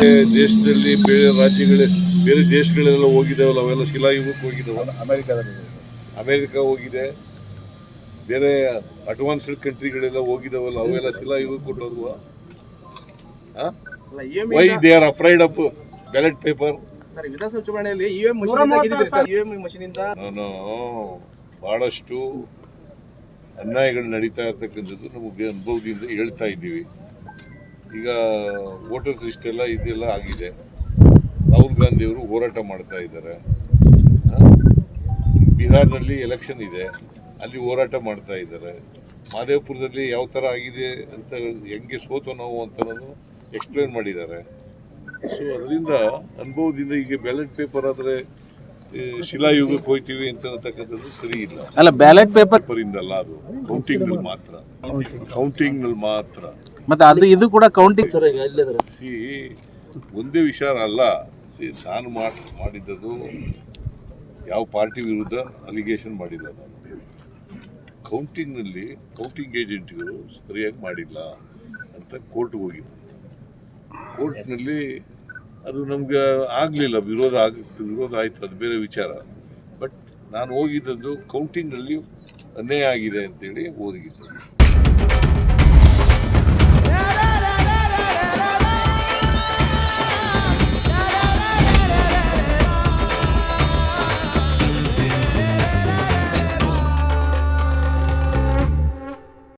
ಬೇರೆ ದೇಶದಲ್ಲಿ ಬೇರೆ ರಾಜ್ಯಗಳ ಬೇರೆ ದೇಶಗಳೆಲ್ಲ ಹೋಗಿದ್ದಾವಲ್ಲ ಅವೆಲ್ಲ ಶಿಲಾಯುಗಕ್ಕೆ ಹೋಗಿದ್ದಾವ ಅಮೆರಿಕಾದಲ್ಲಿ ಅಮೆರಿಕ ಹೋಗಿದೆ. ಬೇರೆ ಅಡ್ವಾನ್ಸ್ಡ್ ಕಂಟ್ರಿಗಳೆಲ್ಲ ಹೋಗಿದ್ದಾವಲ್ಲ ಅವೆಲ್ಲ ಶಿಲಾಯುಗಕ್ಕೆ ಕೊಟ್ಟೋದ್ವಾ why they are afraid of ballot paper ವಿಧಾನಸಭೆ ಚುನಾವಣೆಯಲ್ಲಿ ಇವಿಎಂ ಮಷೀನ್ ಇವಿಎಂ ಮಷೀನ್ ಇಂದ ನಾನು ಬಹಳಷ್ಟು ಅನ್ಯಾಯಗಳು ನಡೀತಾ ಇರ್ತಕ್ಕಂಥದ್ದು ನಮಗೆ ಅನುಭವದಿಂದ ಹೇಳ್ತಾ ಇದ್ದೀವಿ. ಈಗ ವೋಟರ್ಸ್ ಲಿಸ್ಟ್ ಎಲ್ಲ ಇದೆಲ್ಲ ಆಗಿದೆ. ರಾಹುಲ್ ಗಾಂಧಿ ಅವರು ಹೋರಾಟ ಮಾಡ್ತಾ ಇದ್ದಾರೆ? ಬಿಹಾರ್ನಲ್ಲಿ ಎಲೆಕ್ಷನ್ ಇದೆ. ಅಲ್ಲಿ ಹೋರಾಟ ಮಾಡ್ತಾ ಇದ್ದಾರೆ. ಮಾದೇವಪುರದಲ್ಲಿ ಯಾವ ಥರ ಆಗಿದೆ ಅಂತ ಹೆಂಗೆ ಸೋತು ನಾವು ಅಂತ ಎಕ್ಸ್ಪ್ಲೇನ್ ಮಾಡಿದ್ದಾರೆ. ಸೊ ಅದರಿಂದ ಅನುಭವದಿಂದ ಈಗ ಬ್ಯಾಲೆಟ್ ಪೇಪರ್ ಆದರೆ ಶಿಲಾಯುಗಕ್ಕೆ ಹೋಗ್ತೀವಿ ಅಂತ ಅಂತಕ್ಕಂಥದ್ದು ಸರಿ ಇಲ್ಲ. ಅಲ್ಲ ಬ್ಯಾಲೆಟ್ ಪೇಪರ್ ಪೇಪರಿಂದ ಅದು. ಕೌಂಟಿಂಗ್ನಲ್ಲಿ ಮಾತ್ರ. ಕೌಂಟಿಂಗ್ನಲ್ಲಿ ಮಾತ್ರ. ಮತ್ತೆ ಅದು ಇದು ಕೂಡ ಕೌಂಟಿಂಗ್ ಸಿ ಒಂದೇ ವಿಚಾರ ಅಲ್ಲ. ಸಿ ನಾನು ಮಾಡಿದ್ದು ಮಾಡಿದ್ದದು ಯಾವ ಪಾರ್ಟಿ ವಿರುದ್ಧ ಅಲಿಗೇಷನ್ ಮಾಡಿಲ್ಲ ನಾನು. ಕೌಂಟಿಂಗ್ನಲ್ಲಿ ಕೌಂಟಿಂಗ್ ಏಜೆಂಟ್ಗಳು ಸರಿಯಾಗಿ ಮಾಡಿಲ್ಲ ಅಂತ ಕೋರ್ಟ್ಗೆ ಕೋರ್ಟ್ ಕೋರ್ಟ್ನಲ್ಲಿ ಅದು ನಮ್ಗೆ ಆಗಲಿಲ್ಲ. ವಿರೋಧ ಆಗ ವಿರೋಧ ಆಯಿತು. ಅದು ಬೇರೆ ವಿಚಾರ. ಬಟ್ ನಾನು ಹೋಗಿದ್ದದ್ದು ಕೌಂಟಿಂಗ್ನಲ್ಲಿ ಅನ್ಯಾಯ ಆಗಿದೆ ಅಂತೇಳಿ ಹೋಗಿದ್ದೆ